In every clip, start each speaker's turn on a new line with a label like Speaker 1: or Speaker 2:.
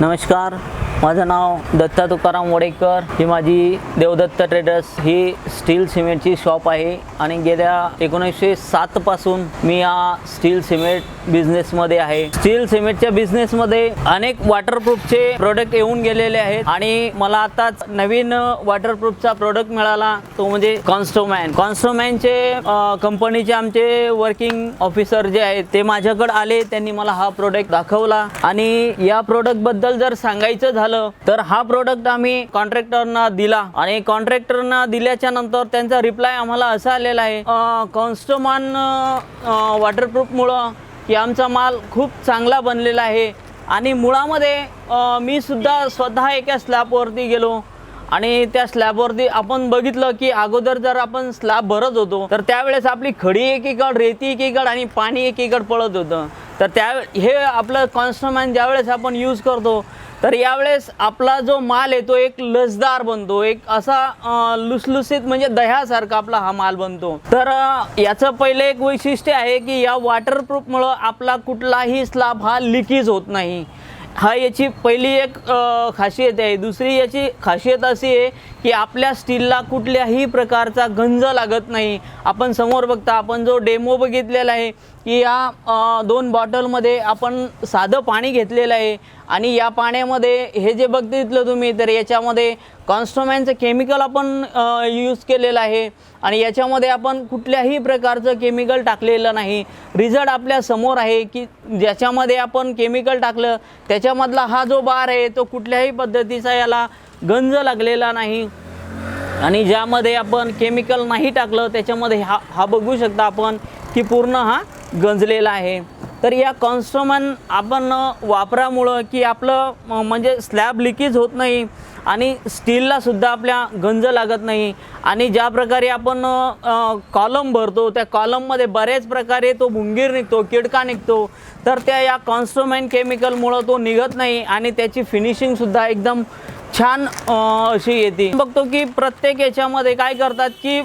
Speaker 1: नमस्कार. माझं नाव दत्ता तुकाराम वडेकर. ही माझी देवदत्त ट्रेडर्स ही स्टील सिमेंटची शॉप आहे. आणि गेल्या एकोणीसशे सातपासून मी या स्टील सिमेंट बिझनेसमध्ये आहे. स्टील सिमेंटच्या बिझनेसमध्ये अनेक वॉटरप्रूफचे प्रोडक्ट येऊन गेलेले आहेत. आणि मला आताच नवीन वॉटरप्रूफचा प्रोडक्ट मिळाला. तो म्हणजे कॉन्स्टोमॅन कॉन्स्टोमॅनचे कंपनीचे आमचे वर्किंग ऑफिसर जे आहेत ते माझ्याकडे आले. त्यांनी मला हा प्रोडक्ट दाखवला. आणि या प्रोडक्टबद्दल जर सांगायचं झालं तर हा प्रोडक्ट आम्ही कॉन्ट्रॅक्टरना दिला आणि कॉन्ट्रॅक्टरना दिल्याच्या नंतर त्यांचा रिप्लाय आम्हाला असा आलेला आहे कॉन्स्टोमान वॉटरप्रूफमुळं की आमचा माल खूप चांगला बनलेला आहे आणि मुळामध्ये मी सुद्धा स्वतः एका स्लॅबवरती गेलो आणि त्या स्लॅबवरती आपण बघितलं की अगोदर जर आपण स्लॅब भरत होतो तर त्यावेळेस आपली खडी एकीकड रेती एकीकड आणि पाणी एकीकड पळत होतं. तर त्या हे आपलं कॉन्स्टमॅन ज्यावेळेस आपण यूज करतो तर यावेळेस आपला जो माल आहे तो एक लसदार बनतो एक असा लुसलुसीत म्हणजे दह्यासारखा आपला हा माल बनतो. तर याचं पहिलं एक वैशिष्ट्य आहे की या वॉटरप्रूफमुळं आपला कुठलाही स्लाब हा लिकेज होत नाही. हा याची पहिली एक खासियत आहे. दुसरी याची खासियत अशी आहे की आपल्या स्टीलला कुठल्याही प्रकारचा गंज लागत नाही. आपण समोर बघता आपण जो डेमो बघितलेला आहे की या दोन बॉटलमध्ये आपण साधं पाणी घेतलेलं आहे आणि या पाण्यामध्ये हे जे बघितलं तुम्ही तर याच्यामध्ये कॉन्स्टोमॅनचं केमिकल आपण यूज केलेलं आहे आणि याच्यामध्ये आपण कुठल्याही प्रकारचं केमिकल टाकलेलं नाही. रिझल्ट आपल्यासमोर आहे की ज्याच्यामध्ये आपण केमिकल टाकलं त्याच्यामधला हा जो बार आहे तो कुठल्याही पद्धतीचा याला गंज लागलेला नाही. आणि ज्यामध्ये आपण केमिकल नाही टाकलं त्याच्यामध्ये हा हा बघू शकता आपण की पूर्ण हा गंजलेला आहे. तर या कॉन्स्टोमन आपण वापरामुळं की आपलं म्हणजे स्लॅब लिकेज होत नाही आणि स्टीलला सुद्धा आपल्या गंज लागत नाही. आणि ज्या प्रकारे आपण कॉलम भरतो त्या कॉलममध्ये बऱ्याच प्रकारे तो भुंगीर निघतो किडका निघतो. तर त्या या कॉन्स्टोमॅन केमिकलमुळं तो निघत नाही आणि त्याची फिनिशिंगसुद्धा एकदम छान अशी येते. बघतो की प्रत्येक याच्यामध्ये काय करतात की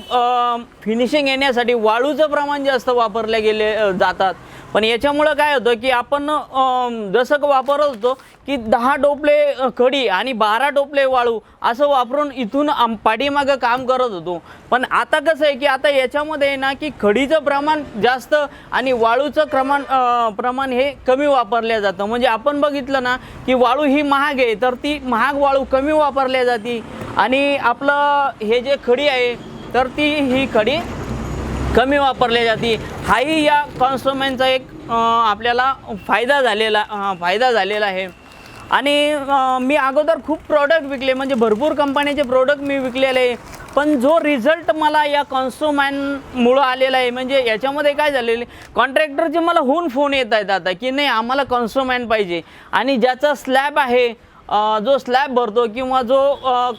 Speaker 1: फिनिशिंग येण्यासाठी वाळूचं प्रमाण जास्त वापरले गेले जातात. पण याच्यामुळं काय होतं की आपण जसं का वापरत होतो की दहा टोपले खडी आणि बारा टोपले वाळू असं वापरून इथून आम पाठीमागं काम करत होतो. पण आता कसं आहे की आता याच्यामध्ये आहे ना की खडीचं प्रमाण जास्त आणि वाळूचं प्रमाण प्रमाण हे कमी वापरलं जातं. म्हणजे आपण बघितलं ना की वाळू ही महाग आहे तर ती महाग वाळू कमी वापरल्या जाते. आणि आपलं हे जे खडी आहे तर ती ही खडी कमी वापरल्या जाते. हाही या कॉन्स्ट्रुमेंटचा एक आपल्याला फायदा झालेला फायदा झालेला आहे. आणि मी अगोदर खूप प्रोडक्ट विकले म्हणजे भरपूर कंपनीचे प्रोडक्ट मी विकलेले आहे. पण जो रिझल्ट मला या कॉन्स्ट्रुमॅनमुळं आलेला आहे म्हणजे याच्यामध्ये काय झालेलं आहे? कॉन्ट्रॅक्टरचे मला होऊन फोन येत आहेत आता की नाही आम्हाला कॉन्स्ट्रुमॅन पाहिजे. आणि ज्याचा स्लॅब आहे जो स्लॅब भरतो किंवा जो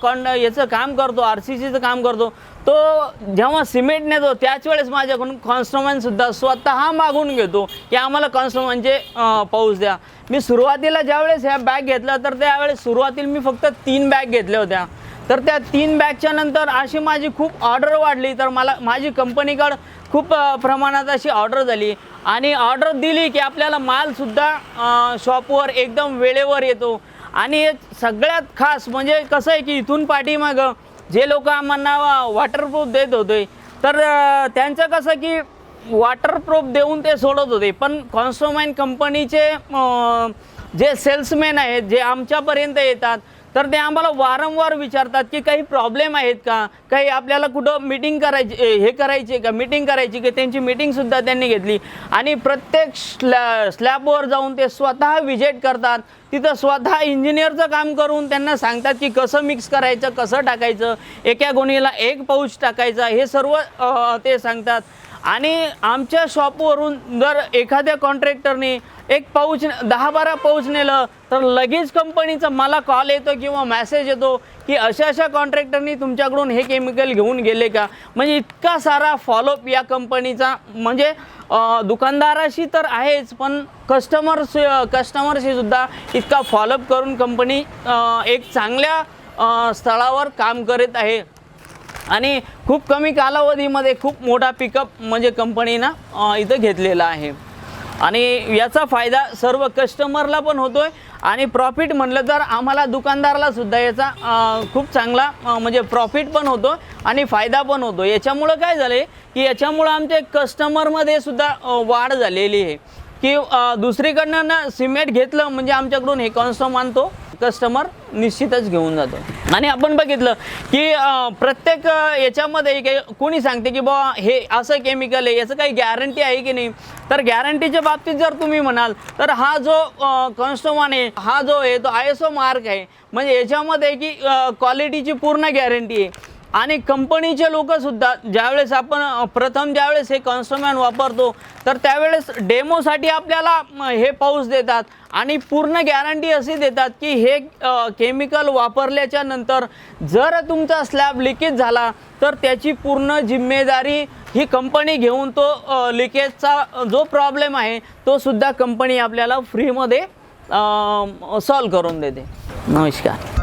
Speaker 1: कॉन याचं काम करतो आर सी सीचं काम करतो तो जेव्हा सिमेंट नेतो त्याच वेळेस माझ्याकडून कॉन्स्टोमॅनसुद्धा स्वतः मागून घेतो की आम्हाला कॉन्स्टोमॅनचे पाऊस द्या. मी सुरुवातीला ज्यावेळेस ह्या बॅग घेतल्या तर त्यावेळेस सुरुवातीला मी फक्त तीन बॅग घेतल्या होत्या. तर त्या तीन बॅगच्या नंतर अशी माझी खूप ऑर्डर वाढली तर मला माझी कंपनीकडं खूप प्रमाणात अशी ऑर्डर झाली. आणि ऑर्डर दिली की आपल्याला मालसुद्धा शॉपवर एकदम वेळेवर येतो. आणि हे सगळ्यात खास म्हणजे कसं आहे की इथून पाठीमागं जे लोक आम्हाला वॉटरप्रूफ देत होते तर त्यांचं कसं की वॉटरप्रूफ देऊन ते सोडत होते. पण कॉन्स्टोमाइन कंपनीचे जे सेल्समॅन आहेत जे आमच्यापर्यंत येतात तर ते आम्हाला वारंवार विचारतात की काही प्रॉब्लेम आहेत का? काही आपल्याला कुठं मिटिंग करायची हे करायची का? मिटिंग करायची की? त्यांची मिटिंगसुद्धा त्यांनी घेतली. आणि प्रत्येक स्लॅ स्लॅबवर जाऊन ते स्वतः विजिट करतात. तिथं स्वतः इंजिनियरचं काम करून त्यांना सांगतात की कसं मिक्स करायचं कसं टाकायचं एका गोणीला एक पाऊच टाकायचा हे सर्व ते सांगतात. आणि आमच्या शॉपवरून जर एखाद्या कॉन्ट्रॅक्टरने एक पाऊच दहा बारा पाऊच नेलं तर लगेच कंपनीचा मला कॉल येतो किंवा मॅसेज येतो की अशा अशा कॉन्ट्रॅक्टरनी तुमच्याकडून हे केमिकल घेऊन गेले का? म्हणजे इतका सारा फॉलोअप या कंपनीचा. म्हणजे दुकानदाराशी तर आहेच पण कस्टमर्स कस्टमरशीसुद्धा इतका फॉलोअप करून कंपनी एक चांगल्या स्थळावर काम करत आहे. आणि खूप कमी कालावधीमध्ये खूप मोठा पिकअप म्हणजे कंपनीनं इथं घेतलेला आहे. आणि याचा फायदा सर्व कस्टमरला पण होतो आहे आणि प्रॉफिट म्हणलं तर आम्हाला दुकानदारालासुद्धा याचा खूप चांगला म्हणजे प्रॉफिट पण होतो आणि फायदा पण होतो. याच्यामुळं काय झालं की याच्यामुळं आमच्या कस्टमरमध्ये सुद्धा वाढ झालेली आहे. की दुसरीकडनं ना सिमेंट घेतलं म्हणजे आमच्याकडून हे कॉन्स्टम आणतो. कस्टमर निश्चितच घेऊन जातो. आणि आपण बघितलं की प्रत्येक याच्यामध्ये काही कोणी सांगते की बा हे असं केमिकल आहे याचं काही गॅरंटी आहे की नाही? तर गॅरंटीच्या बाबतीत जर तुम्ही म्हणाल तर हा जो कॉन्स्टोमान आहे हा जो आहे तो आय एस ओ मार्क आहे. म्हणजे याच्यामध्ये की क्वालिटीची पूर्ण गॅरंटी आहे. आणि कंपनीचे लोकसुद्धा ज्यावेळेस आपण प्रथम ज्यावेळेस हे कन्स्ट्रुमेंट वापरतो तर त्यावेळेस डेमोसाठी आपल्याला हे पाऊस देतात आणि पूर्ण गॅरंटी अशी देतात की हे केमिकल वापरल्याच्या नंतर जर तुमचा स्लॅब लिकेज झाला तर त्याची पूर्ण जिम्मेदारी ही कंपनी घेऊन तो लिकेजचा जो प्रॉब्लेम आहे तो सुद्धा कंपनी आपल्याला फ्रीमध्ये सॉल्व करून देते. नमस्कार.